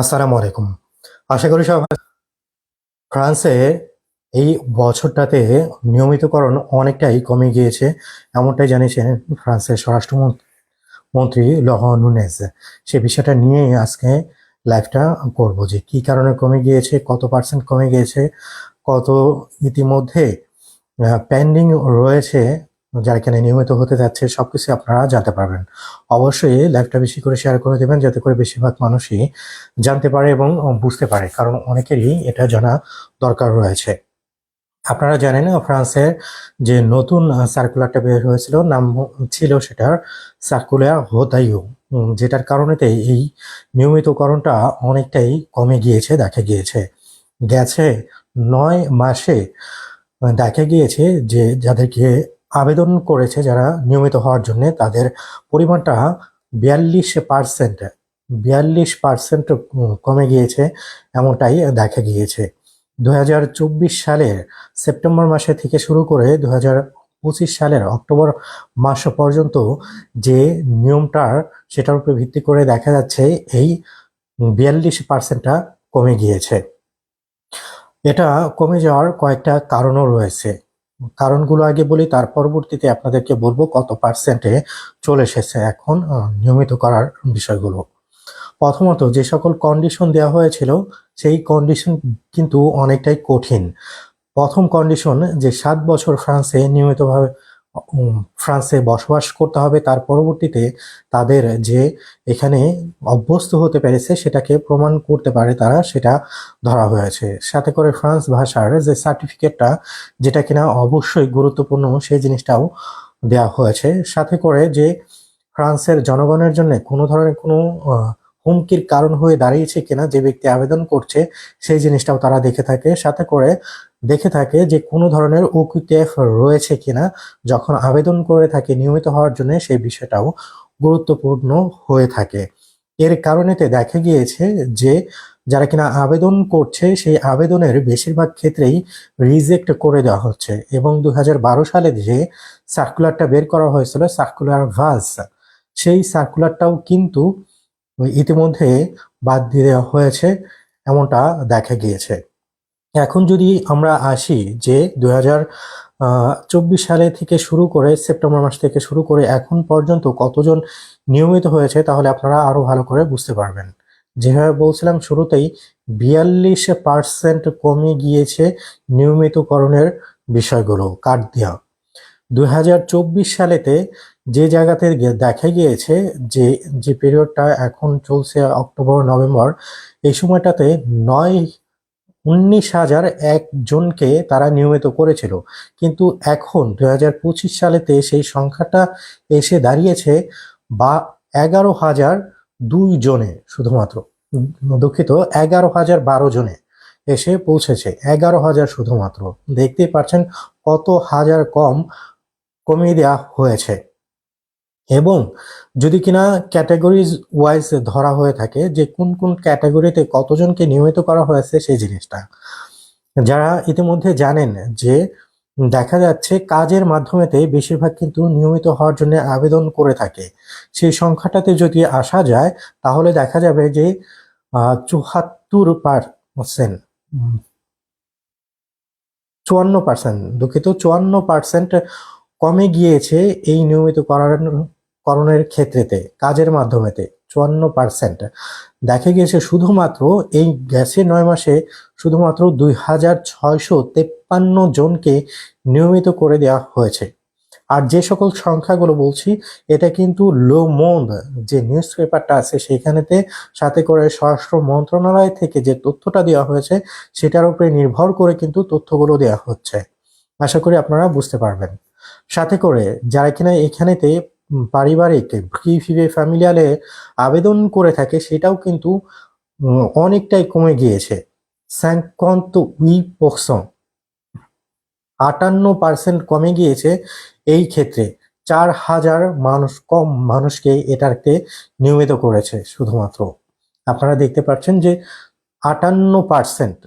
আসসালামু আলাইকুম। আশা করি সব ফ্রান্সে এই বছরটাতে নিয়মিতকরণ অনেকটাই কমে গিয়েছে, এমনটাই জানিয়েছেন ফ্রান্সের স্বরাষ্ট্রমন্ত্রী মন্ত্রী লহ নুনেজ। সে বিষয়টা নিয়ে আজকে লাইভটা করব যে কি কারণে কমে গিয়েছে, কত পার্সেন্ট কমে গিয়েছে, কত ইতিমধ্যে পেন্ডিং রয়েছে যারা এখানে নিয়মিত হতে যাচ্ছে সবকিছু আপনারা জানতে পারবেন। অবশ্যই লাইভটা বেশি করে শেয়ার করে দেবেন যাতে করে বেশিরভাগ মানুষই জানতে পারে এবং বুঝতে পারে কারণ অনেকেরই এটা জানা দরকার রয়েছে। আপনারা জানেন ফ্রান্সের যে নতুন সার্কুলারটা বের হয়েছিল নাম ছিল সেটার সার্কুলার হোদাইও উম, যেটার কারণেতে এই নিয়মিতকরণটা অনেকটাই কমে গিয়েছে দেখা গিয়েছে। গেছে নয় মাসে দেখা গিয়েছে যে যাদেরকে আবেদন করেছে যারা নিয়মিত হওয়ার জন্য, তাদের পরিমাণটা বিয়াল্লিশ পার্সেন্ট বিয়াল্লিশ পার্সেন্ট কমে গিয়েছে, এমনটাই দেখা গিয়েছে। দু হাজার চব্বিশ সালের সেপ্টেম্বর মাসে থেকে শুরু করে দু পঁচিশ সালের অক্টোবর মাস পর্যন্ত যে নিয়মটার সেটার উপরে ভিত্তি করে দেখা যাচ্ছে, এই বিয়াল্লিশ পার্সেন্টটা কমে গিয়েছে। এটা কমে যাওয়ার কয়েকটা কারণও রয়েছে। কারণগুলো আগে বলি, তার পরবর্তীতে আপনাদেরকে বলব কত পার্সেন্টে চলে এসেছে এখন নিয়মিত করার বিষয়গুলো। প্রথমত, যে সকল কন্ডিশন দেওয়া হয়েছিল, সেই কন্ডিশন কিন্তু অনেকটাই কঠিন। প্রথম কন্ডিশন যে সাত বছর ফ্রান্সে নিয়মিতভাবে ফ্রান্সে বসবাস করতে হবে। তার পরবর্তীতে তাদের যে এখানে অভ্যস্ত হতে পেরেছে, সেটাকে প্রমাণ করতে পারে তারা, সেটা ধরা হয়েছে। সাথে করে ফ্রান্স ভাষার যে সার্টিফিকেটটা যেটা কিনা অবশ্যই গুরুত্বপূর্ণ, সেই জিনিসটাও দেওয়া হয়েছে। সাথে করে যে ফ্রান্সের জনগণের জন্য কোনো ধরনের কোনো হুমকির কারণ হয়ে দাঁড়িয়েছে কিনা যে ব্যক্তি আবেদন করছে, সেই জিনিসটাও তারা দেখে থাকে। সাথে করে দেখে থাকে যে কোনো ধরনের ওকিউটিএফ রয়েছে কিনা। যখন আবেদন করে থাকে নিয়মিত হওয়ার জন্য সেই বিষয়টাও গুরুত্বপূর্ণ হয়ে থাকে। এর কারণেতে দেখা গিয়েছে যে যারা কিনা আবেদন করছে, সেই আবেদনের বেশিরভাগ ক্ষেত্রেই রিজেক্ট করে দেওয়া হচ্ছে। এবং দু হাজার বারো সালে যে সার্কুলারটা বের করা হয়েছিল সার্কুলার ভাস সেই সার্কুলারটাও কিন্তু ইতিমধ্যে বাদ দিয়ে দেওয়া হয়েছে, এমনটা দেখা গিয়েছে। এখন যদি আমরা আসি যে দু চব্বিশ সালে থেকে শুরু করে সেপ্টেম্বর মাস থেকে শুরু করে এখন পর্যন্ত কতজন নিয়মিত হয়েছে, তাহলে আপনারা আরও ভালো করে বুঝতে পারবেন। যেভাবে বলছিলাম শুরুতেই, বিয়াল্লিশ পার্সেন্ট কমে গিয়েছে নিয়মিতকরণের বিষয়গুলো কাট দেওয়া। দু হাজার চব্বিশ সালেতে যে জায়গাতে দেখা গিয়েছে যে যে পিরিয়ডটা এখন চলছে অক্টোবর, নভেম্বর, এই সময়টাতে নয়, উনিশ হাজার একজনকে তারা নিয়মিত করেছিল। কিন্তু এখন দুই হাজার পঁচিশ সালেতে সেই সংখ্যাটা এসে দাঁড়িয়েছে বা এগারো হাজার দুই জনে শুধুমাত্র, দুঃখিত, এগারো হাজার বারো জনে এসে পৌঁছেছে। এগারো হাজার শুধুমাত্র। দেখতেই পাচ্ছেন কত হাজার কম কমিয়ে দেওয়া হয়েছে। এবং যদি কিনা ক্যাটাগরিজ ওয়াইজ ধরা হয়ে থাকে যে কোন কোন ক্যাটাগরিতে কতজনকে নিয়মিত করা হয়েছে সেই জিনিসটা। যারা ইতিমধ্যে জানেন যে দেখা যাচ্ছে কাজের মাধ্যমেতে বেশিরভাগ কিন্তু নিয়মিত হওয়ার জন্য আবেদন করে থাকে। সেই সংখ্যাটাতে যদি আসা যায়, তাহলে দেখা যাবে যে চুহাত্তর পার্সেন্ট চুয়ান্ন পার্সেন্ট দুঃখিত, চুয়ান্ন পার্সেন্ট কমে গিয়েছে এই নিয়মিত করার করণের ক্ষেত্রেতে, কাজের মাধ্যমেতে চুয়ান্ন পার্সেন্ট দেখা গিয়েছে শুধুমাত্র এই গ্যাসে নয় মাসে শুধুমাত্র দুই হাজার ছয়শো তেপ্পান্ন জনকে নিয়মিত করে দেওয়া হয়েছে। আর যে সকল সংখ্যাগুলো বলছি, এটা কিন্তু লো মন্দ। যে নিউজ পেপারটা আছে সেখানেতে সাথে করে স্বরাষ্ট্র মন্ত্রণালয় থেকে যে তথ্যটা দেওয়া হয়েছে, সেটার উপরে নির্ভর করে কিন্তু তথ্যগুলো দেওয়া হচ্ছে। আশা করি আপনারা বুঝতে পারবেন। সাথে করে যারা কিনা এখানেতে পারিবারিক ফ্যামিলিয়ালে আবেদন করে থাকে সেটাও কিন্তু অনেকটাই কমে গিয়েছে। স্যাংকন্ত উই আটান্ন পার্সেন্ট কমে গিয়েছে এই ক্ষেত্রে। চার হাজার মানুষ, কম মানুষকে এটাকে নিয়মিত করেছে শুধুমাত্র। আপনারা দেখতে পাচ্ছেন যে আটান্ন পার্সেন্ট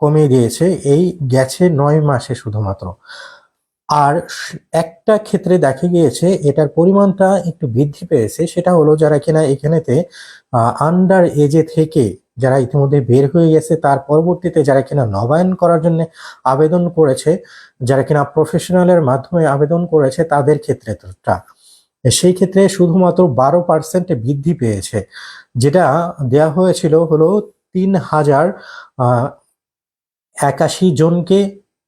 কমে গিয়েছে, এই গেছে নয় মাসে শুধুমাত্র। আর একটা ক্ষেত্রে দেখা গিয়েছে, এটার পরিমাণটা একটু বৃদ্ধি পেয়েছে, সেটা হলো যারা কিনা এখানেতে আন্ডার এজে থেকে যারা ইতিমধ্যে বের হয়ে গেছে, তার পরবর্তীতে যারা কিনা নবায়ন করার জন্য আবেদন করেছে, যারা কিনা প্রফেশনালের মাধ্যমে আবেদন করেছে, তাদের ক্ষেত্রে সেই ক্ষেত্রে শুধুমাত্র বারো পার্সেন্ট বৃদ্ধি পেয়েছে, যেটা দেয়া হয়েছিল হলো তিন হাজার একাশি জনকে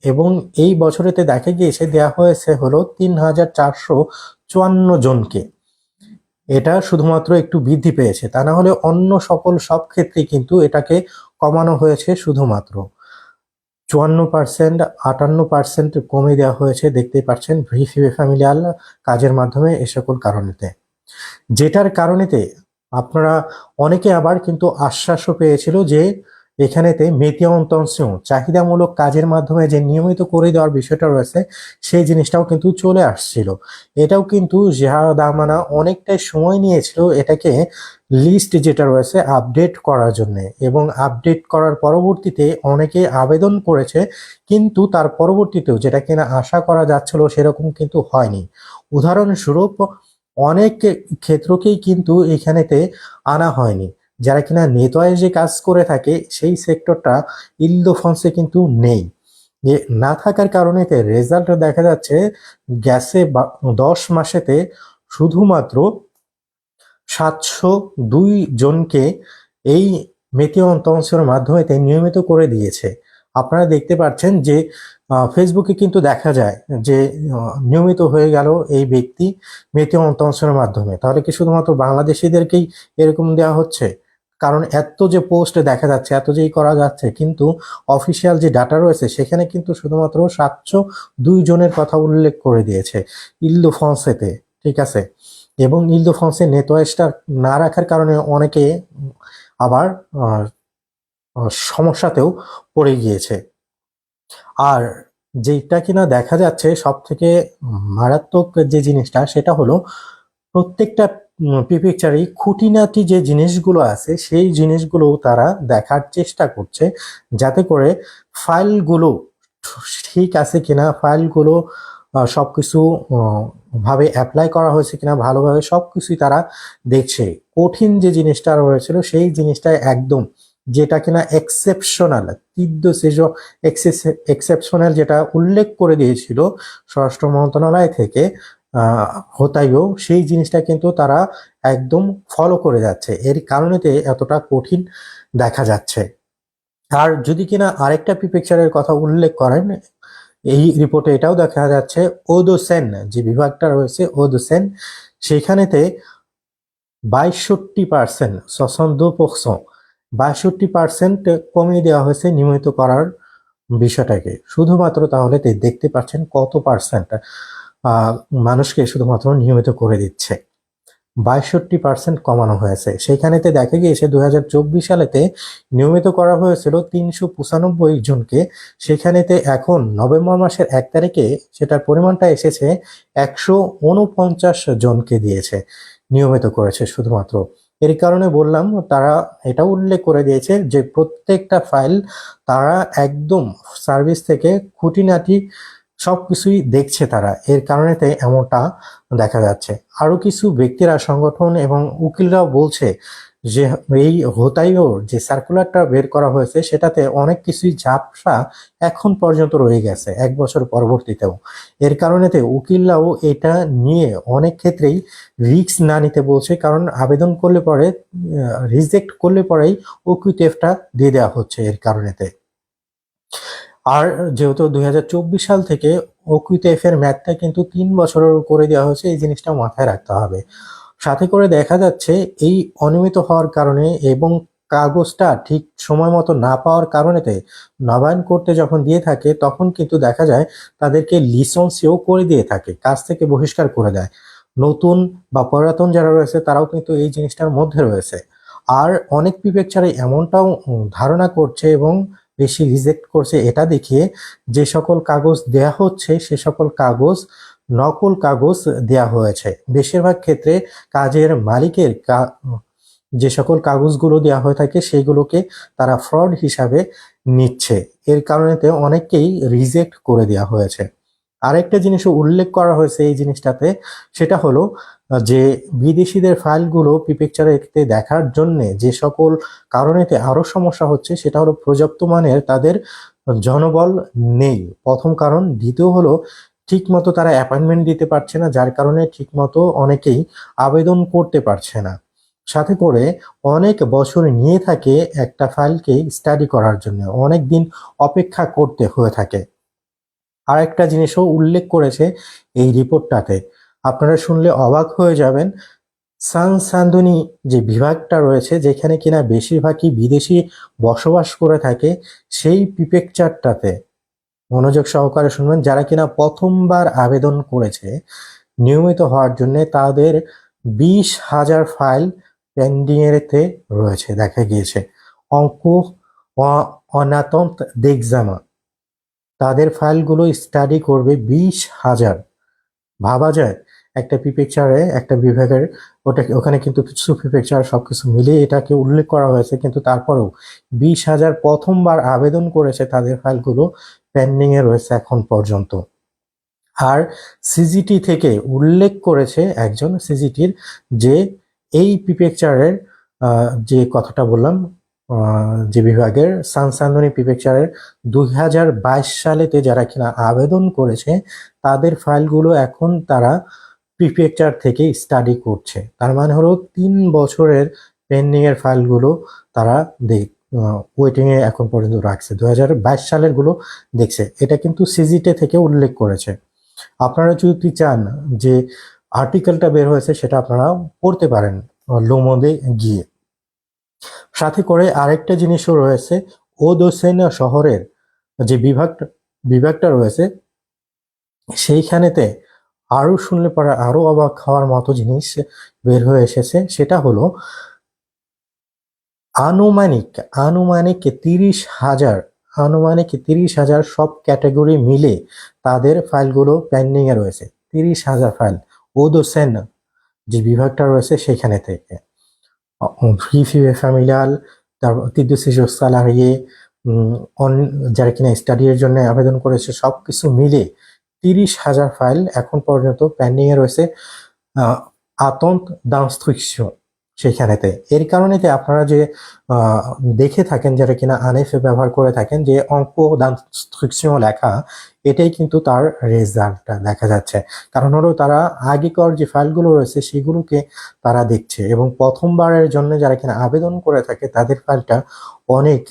এবং এই বছরেতে দেখা গিয়েছে, দেয়া হয়েছে হলো তিন হাজার চারশো চুয়ান্ন জনকে। এটা শুধুমাত্র একটু বৃদ্ধি পেয়েছে, তা না হলে অন্য সকল সব ক্ষেত্রেই কিন্তু এটাকে কমানো হয়েছে শুধুমাত্র। চুয়ান্ন পার্সেন্ট, আটান্ন পার্সেন্ট কমে দেওয়া হয়েছে, দেখতেই পাচ্ছেন ভিসিবি ফ্যামিলিয়াল কাজের মাধ্যমে এ সকল কারণেতে। যেটার কারণেতে আপনারা অনেকে আবার কিন্তু আশ্বাসও পেয়েছিল যে এখানেতে মেতিয়া অন্তংশ চাহিদামূলক কাজের মাধ্যমে যে নিয়মিত করে দেওয়ার বিষয়টা রয়েছে, সেই জিনিসটাও কিন্তু চলে আসছিল। এটাও কিন্তু জেহাদ দামানা অনেকটাই সময় নিয়েছিল এটাকে লিস্ট যেটা রয়েছে আপডেট করার জন্য এবং আপডেট করার পরবর্তীতে অনেকে আবেদন করেছে, কিন্তু তার পরবর্তীতেও যেটা কিনা আশা করা যাচ্ছিল সেরকম কিন্তু হয়নি। উদাহরণস্বরূপ, অনেক ক্ষেত্রকেই কিন্তু এখানেতে আনা হয়নি। যারা কিনা নেতোয়ায় যে কাজ করে থাকে, সেই সেক্টরটা ইলদোফন্সে কিন্তু নেই। যে না থাকার কারণে রেজাল্ট দেখা যাচ্ছে গ্যাসে দশ মাসেতে শুধুমাত্র সাতশো দুই জনকে এই মেতীয় অন্তংশের মাধ্যমে নিয়মিত করে দিয়েছে। আপনারা দেখতে পাচ্ছেন যে ফেসবুকে কিন্তু দেখা যায় যে নিয়মিত হয়ে গেল এই ব্যক্তি মেতীয় অন্তংশের মাধ্যমে। তাহলে কি শুধুমাত্র বাংলাদেশিদেরকেই এরকম দেওয়া হচ্ছে? কারণ এত যে পোস্ট দেখা যাচ্ছে, এত যেই করা যাচ্ছে, কিন্তু অফিসিয়াল যে ডাটা রয়েছে, সেখানে কিন্তু শুধুমাত্র সাতশো দুই জনের কথা উল্লেখ করে দিয়েছে ইলদো ফন্সেতে, ঠিক আছে? এবং ইলদো ফন্সে নেটওয়ার্কটা না রাখার কারণে অনেকে আবার সমস্যাতেও পড়ে গিয়েছে। আর যেটা কিনা দেখা যাচ্ছে সব থেকে মারাত্মক যে জিনিসটা, সেটা হলো প্রত্যেকটা পিকচারেই খুঁটিনাটি যে জিনিসগুলো আছে, সেই জিনিসগুলো তারা দেখার চেষ্টা করছে যাতে করে ফাইলগুলো ঠিক আছে কিনা, ফাইলগুলো সব কিছু ভাবে অ্যাপ্লাই করা হয়েছে কিনা, ভালোভাবে সব কিছুই তারা দেখছে। কঠিন যে জিনিসটা রয়েছিল, সেই জিনিসটা একদম যেটা কিনা এক্সেপশনাল তীব্র সেজ এক্সেপশনাল যেটা উল্লেখ করে দিয়েছিল স্বরাষ্ট্র মন্ত্রণালয় থেকে হতাইও, সেই জিনিসটা কিন্তু তারা একদম ফলো করে যাচ্ছে। এর কারণেতে এতটা কঠিন দেখা যাচ্ছে। আর যদি কিনা আরেকটা পিকচারের কথা উল্লেখ করেন, এই রিপোর্টে এটাও দেখা যাচ্ছে ওদোসেন যে বিভাগটা রয়েছে ওদোসেন সেখানেতে বাইষট্টি পার্সেন্ট সসন্দ পক্ষ বাইষট্টি পার্সেন্ট কমিয়ে দেওয়া হয়েছে নিয়মিত করার বিষয়টাকে। শুধুমাত্র তাহলে দেখতে পাচ্ছেন কত পার্সেন্ট মানুষকে শুধুমাত্র নিয়মিত করে দিচ্ছে। বাইষট্টি পার্সেন্ট কমানো হয়েছে। সেখানেতে দেখা গিয়েছে দু হাজার চব্বিশ সালেতে নিয়মিত করা হয়েছিল তিনশো পঁচানব্বই জনকে। সেখানেতে এখন নভেম্বর মাসের এক তারিখে সেটার পরিমাণটা এসেছে একশো উনপঞ্চাশ জনকে দিয়েছে, নিয়মিত করেছে শুধুমাত্র। এর কারণে বললাম, তারা এটা উল্লেখ করে দিয়েছে যে প্রত্যেকটা ফাইল তারা একদম সার্ভিস থেকে খুঁটিনাটি সবকিছুই দেখছে তারা। এর কারণেতে এমনটা দেখা যাচ্ছে। আরও কিছু ব্যক্তিরা, সংগঠন এবং উকিলরাও বলছে যে, এই হোতাইওর যে সার্কুলারটা বের করা হয়েছে, সেটাতে অনেক কিছুই ঝাপসা এখন পর্যন্ত রয়ে গেছে, এক বছর পরবর্তীতেও। এর কারণেতে উকিলরাও এটা নিয়ে অনেক ক্ষেত্রেই রিস্ক না নিতে বলছে, কারণ আবেদন করলে পরে রিজেক্ট করলে পরেই ওকিউটিএফটা দিয়ে দেওয়া হচ্ছে এর কারণেতে। আর যেহেতু দুই হাজার চব্বিশ সাল থেকে ওকিউটিএফ এর ম্যাথটা কিন্তু তিন বছরের করে দেওয়া হয়েছে, এই জিনিসটা মাথায় রাখতে হবে। সাথে করে দেখা যাচ্ছে, এই অনিয়মিত হওয়ার কারণে এবং কাগজটা ঠিক সময় মতো না পাওয়ার কারণেতে নবায়ন করতে যখন দিয়ে থাকে, তখন কিন্তু দেখা যায় তাদেরকে লিসেন্সিও করে দিয়ে থাকে, কাজ থেকে বহিষ্কার করে দেয়। নতুন বা পুরাতন যারা রয়েছে, তারাও কিন্তু এই জিনিসটার মধ্যে রয়েছে। আর অনেক পিপেকচারে এমনটাও ধারণা করছে এবং বেশি রিজেক্ট করছে এটা দেখিয়ে যে সকল কাগজ দেয়া হচ্ছে, সে সকল কাগজ, নকল কাগজ দেয়া হয়েছে। বেশিরভাগ ক্ষেত্রে কাজের মালিকের যে সকল কাগজগুলো দেওয়া হয়ে থাকে, সেগুলোকে তারা ফ্রড হিসাবে নিচ্ছে। এর কারণেতে অনেককেই রিজেক্ট করে দেওয়া হয়েছে। আরেকটা জিনিসও উল্লেখ করা হয়েছে এই জিনিসটাতে, সেটা হলো যে বিদেশিদের ফাইলগুলো পিপিকচারে দেখার জন্য যে সকল কারণেতে আরও সমস্যা হচ্ছে, সেটা হলো পর্যাপ্ত মানের তাদের জনবল নেই। প্রথম কারণ। দ্বিতীয় হলো ঠিক মতো তারা অ্যাপয়েন্টমেন্ট দিতে পারছে না, যার কারণে ঠিক মতো অনেকেই আবেদন করতে পারছে না। সাথে করে অনেক বছর নিয়ে থাকে একটা ফাইলকে স্টাডি করার জন্য। অনেক দিন অপেক্ষা করতে হয়ে থাকে। আর একটা জিনিসও উল্লেখ করেছে এই রিপোর্টটাতে। আপনারা শুনলে অবাক হয়ে যাবেন, সান সান্দুনি যে বিভাগটা রয়েছে, যেখানে কিনা বেশিরভাগই বিদেশি বসবাস করে থাকে, সেই পিপেকচারটাতে মনোযোগ সহকারে শুনবেন, যারা কিনা প্রথমবার আবেদন করেছে নিয়মিত হওয়ার জন্য তাদের বিশ হাজার ফাইল পেন্ডিংয়েতে রয়েছে, দেখা গিয়েছে। অঙ্ক অনাতন্ত দেখজামা তাদের ফাইলগুলো স্টাডি করবে বিশ হাজার। ভাবা যায়, একটা পিপেকচারে একটা বিভাগের, ওটা ওখানে কিন্তু কিছু পিপেকচার সবকিছু মিলিয়ে এটাকে উল্লেখ করা হয়েছে, কিন্তু তারপরেও বিশ হাজার প্রথমবার আবেদন করেছে তাদের ফাইলগুলো পেন্ডিংয়ে রয়েছে এখন পর্যন্ত। আর সিজিটি থেকে উল্লেখ করেছে একজন সিজিটির যে এই পিপেকচারের যে কথাটা বললাম যে বিভাগের সানসান্দনি প্রিফেকচারের দুই হাজার বাইশ সালেতে যারা কিনা আবেদন করেছে, তাদের ফাইলগুলো এখন তারা প্রিফেকচার থেকে স্টাডি করছে। তার মানে হলো তিন বছরের পেন্ডিং এর ফাইলগুলো তারা দেখ ওয়েটিং এ এখন পর্যন্ত রাখছে। দুই হাজার বাইশ সালেরগুলো দেখছে। এটা কিন্তু সিজিটে থেকে উল্লেখ করেছে। আপনারা যদি চান যে আর্টিকেলটা বের হয়েছে, সেটা আপনারা পড়তে পারেন লোমদে গিয়ে। সাথে করে আরেকটা জিনিসও রয়েছে, ওদোসেন শহরের যে বিভাগটা বিভাগটা রয়েছে, সেইখানেতে আরও শুনলে পরে আরও অবাক খাওয়ার মতো জিনিস বের হয়ে এসেছে, সেটা হলো আনুমানিক আনুমানিক তিরিশ হাজার, আনুমানিক তিরিশ হাজার সব ক্যাটাগরি মিলে তাদের ফাইলগুলো পেন্ডিং এ রয়েছে, তিরিশ হাজার ফাইল, ওদোসেন যে বিভাগটা রয়েছে সেখানে থেকে। ফ্রি ফ্যামিলিয়াল তারপর তিদ্দুসিজো সালারিয়ে যারা কিনা স্টাডির জন্য আবেদন করেছে সব কিছু মিলে তিরিশ হাজার ফাইল এখন পর্যন্ত প্যান্ডিংয়ে রয়েছে। আতন্ত দানস্ত্রিকশন সেখানেতে এর কারণেতে আপনারা যে দেখে থাকেন যারা কিনা আনএফএ ব্যবহার করে থাকেন যে, অঙ্ক দানস্ত্রিকশন লেখা, এটাই কিন্তু তার রেজাল্টটা দেখা যাচ্ছে। কারণ হলো তারা আগেকার যে ফাইলগুলো রয়েছে, সেগুলোকে তারা দেখছে এবং প্রথমবারের জন্য যারা কিনা আবেদন করে থাকে, তাদের ফাইলটা অনেক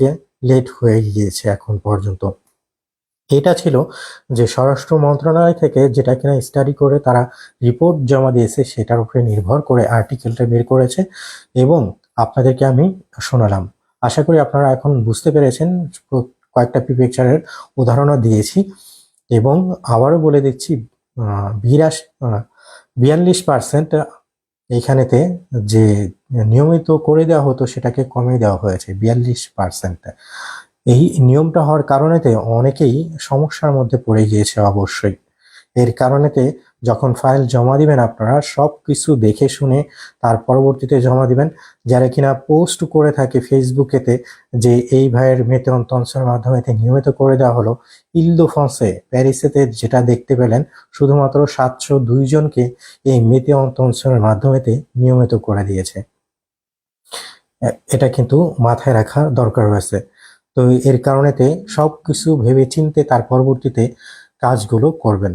লেট হয়ে গিয়েছে এখন পর্যন্ত। এটা ছিল যে স্বরাষ্ট্র মন্ত্রণালয় থেকে যেটা কিনা স্টাডি করে তারা রিপোর্ট জমা দিয়েছে সেটার উপরে নির্ভর করে আর্টিকেলটা বের করেছে এবং আপনাদেরকে আমি শোনালাম। আশা করি আপনারা এখন বুঝতে পেরেছেন, কয়েকটা পিকচারের উদাহরণও দিয়েছি এবং আবারও বলে দিচ্ছি বিরাশ বিয়াল্লিশ পার্সেন্ট এইখানেতে যে নিয়মিত করে দেওয়া হতো সেটাকে কমিয়ে দেওয়া হয়েছে, বিয়াল্লিশ পার্সেন্ট এই নিয়মটা হওয়ার কারণেতে অনেকেই সমস্যার মধ্যে পড়ে গিয়েছে অবশ্যই। এর কারণেতে যখন ফাইল জমা দিবেন আপনারা সব কিছু দেখে শুনে তার পরবর্তীতে জমা দিবেন। যারা কিনা পোস্ট করে থাকে ফেসবুকেতে যে এই ভাইয়ের মেতে অন্তংশের মাধ্যমে নিয়মিত করে দেওয়া হলো ইলদো ফন্সে প্যারিসেতে যেটা দেখতে পেলেন, শুধুমাত্র সাতশো দুই জনকে এই মেতে অন্তংশের মাধ্যমেতে নিয়মিত করে দিয়েছে। এটা কিন্তু মাথায় রাখা দরকার রয়েছে তো এর কারণেতে সব কিছু ভেবে চিনতে তার পরবর্তীতে কাজগুলো করবেন।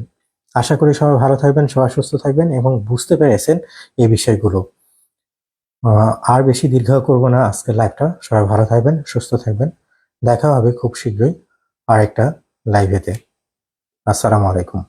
আশা করি সবাই ভালো থাকবেন, সবাই সুস্থ থাকবেন এবং বুঝতে পেরেছেন এই বিষয়গুলো। আর বেশি দীর্ঘ করব না, আজকের লাইভটা সবাই ভালো থাকবেন, সুস্থ থাকবেন। দেখা হবে খুব শীঘ্রই আরেকটা লাইভেতে আসসালামু আলাইকুম।